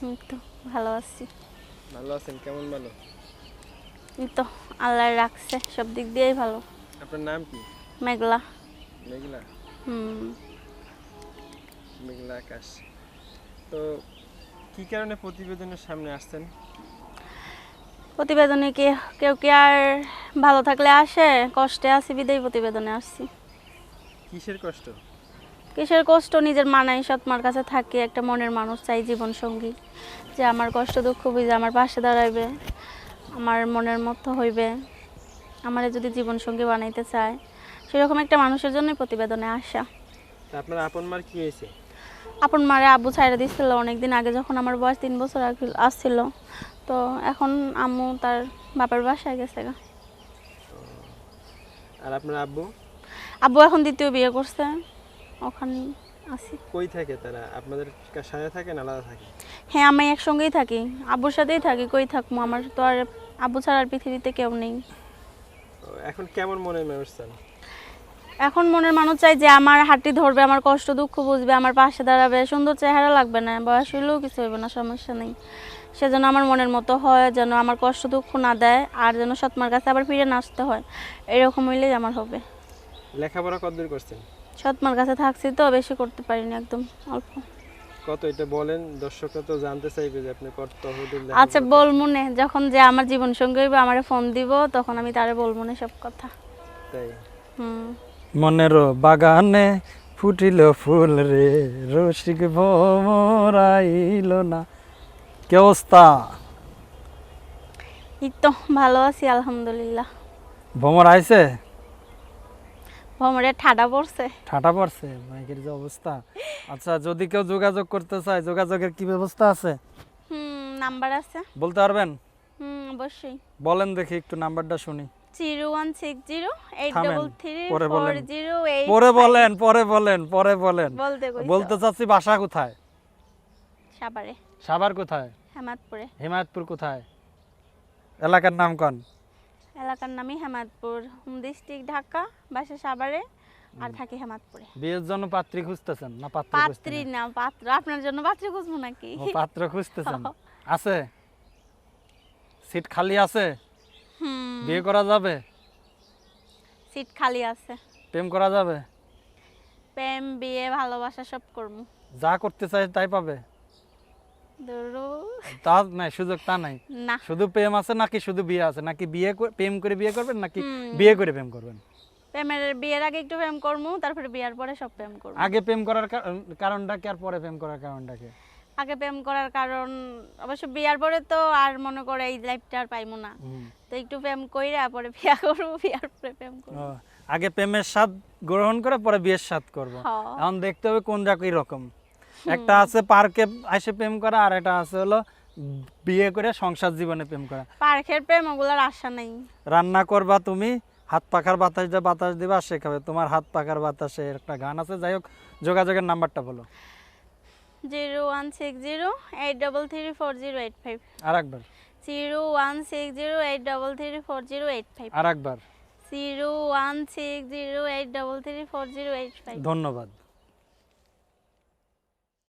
তো ভালো আছি। ভালো আছেন? কেমন ভালো? তো আল্লাহ রাখছে সব দিক দিয়েই ভালো। আপনার নাম কি? মেঘলা। মেঘলা? হুম। মেঘলা আকাশ। তো কি কারণে প্রতিবেদনের সামনে আসছেন? প্রতিবেদনে কি কেউ কি আর ভালো থাকলে আসে? কষ্টে আছি বিদায় প্রতিবেদনে আসছি। কিসের কষ্ট? কিসের কষ্ট? নিজের মানাই সৎমার কাছে থাকি একটা মনের মানুষ চাই জীবন সঙ্গী যে আমার কষ্ট দুঃখ বুঝে আমার পাশে দাঁড়াইবে আমার মনের মতো হইবে আমার যদি জীবন সঙ্গী বানাইতে চায়। সেরকম একটা মানুষের জন্যই প্রতিবেদনে আসা। আপনার আপন মার কি হয়েছে? আপন মারে আব্বু ছাইড়া দিছিল অনেকদিন আগে যখন আমার বয়স তিন বছর আসছিল। তো এখন আম্মু তার বাপের বাসায় গেছে গা। আর আপনার আব্বু? আব্বু এখন দ্বিতীয় বিয়ে করছে। ওখানে আছি। কই থাকে তারা? আপনাদের সাথে থাকে না আলাদা থাকে হ্যাঁ আমি একসঙ্গেই থাকি। আব্বুর সাথেই থাকি কই থাকব? আমার তো আর আব্বু ছাড়া আর পৃথিবীতে কেউ নেই। এখন কেমন মনে মানুষ চান এখন মনের মানুষ চাই যে আমার হাঁটি ধরবে আমার কষ্ট দুঃখ বুঝবে আমার পাশে দাঁড়াবে সুন্দর চেহারা লাগবে না বয়স হইলেও কিছু হইবে না সমস্যা নেই। সে যেন আমার মনের মতো হয় যেন আমার কষ্ট দুঃখ না দেয় আর যেন সৎমার কাছে আবার ফিরে না আসতে হয়। এরকম হইলেই আমার হবে। লেখাপড়া কতদূর করছেন? সৎমার কাছে থাকছি তো বেশি করতে পারিনি একদম অল্প। কত এটা বলেন? দর্শকরা তো জানতে চাইবে যে আপনি কত তহবিল আচ্ছা বল মনে যখন যে আমার জীবন সঙ্গী হইবে আমারে ফোন দিব তখন আমি তারে বলব না সব কথা। তাই? হুম। মনের বাগানে ফুটিল ফুল রে রসিক ভরাইল না। কি অবস্থা? এই তো ভালো আছি আলহামদুলিল্লাহ। ভ্রমর আইছে? ভ্রমণে ঠাডা পড়ছে। ঠাটা পড়ছে? মাইকের যে অবস্থা। আচ্ছা যদি কেউ যোগাযোগ করতে চায় যোগাযোগের কি ব্যবস্থা আছে? হুম নাম্বার আছে। বলতে পারবেন? হুম অবশ্যই। বলেন দেখি একটু নাম্বারটা শুনি। পরে বলেন। পরে বলেন পরে বলেন বলতে চাচ্ছি বাসা কোথায়? সাভারে। সাভার কোথায়? হেমাদপুরে কোথায়? এলাকার নাম কন? এলাকার নামই হেমাদপুর। হোম ডিস্ট্রিক্ট ঢাকা বাসা সাভারে আর থাকি হেমাদপুরে। বিয়ের জন্য পাত্রী খুঁজতেছেন না পাত্র পাত্রী না পাত্র। আপনার জন্য পাত্রী খুঁজবো নাকি? ও পাত্র খুঁজতেছেন? আছে? সিট খালি আছে? হুম। বিয়ে করা যাবে? সিট খালি আছে। প্রেম করা যাবে? প্রেম বিয়ে ভালোবাসা সব করব। যা করতে চাই তাই পাবে? তা নাই সুযোগ তা নাই। শুধু প্রেম আছে নাকি শুধু বিয়ে আছে? নাকি বিয়ে প্রেম করে বিয়ে করবেন নাকি বিয়ে করে প্রেম করবেন? প্রেমের বিয়ের আগে একটু প্রেম করব তারপরে বিয়ের পরে সব প্রেম করব আগে প্রেম করার কারণটা কি আর পরে প্রেম করার কারণটা কি আগে প্রেম করার কারণ অবশ্য বিয়ার পরে তো আর মনে করে এই লাইফটা আর পাইবো না। তো একটু প্রেম কইরা পরে বিয়া করব বিয়ার পরে প্রেম করব আগে প্রেমের স্বাদ গ্রহণ করে পরে বিয়ের স্বাদ করব। এখন দেখতে হবে কোন জায়গায় রকম। একটা আছে পার্কে এসে প্রেম করা আর এটা আছে হলো বিয়ে করে সংসার জীবনে প্রেম করা। পার্কের প্রেম ওগুলোর আশা নাই। রান্না করবা তুমি হাত পাখার বাতাস দিয়ে বাতাস দিবা শেখাবে তোমার হাত পাখার বাতাসে একটা গান আছে যাই হোক যোগাযোগের নাম্বারটা বলো। Zero one six zero eight double three four zero eight five. আর একবার। Zero one six zero eight double three four zero eight five. আর একবার। Zero one six zero eight double three four zero eight five. ধন্যবাদ।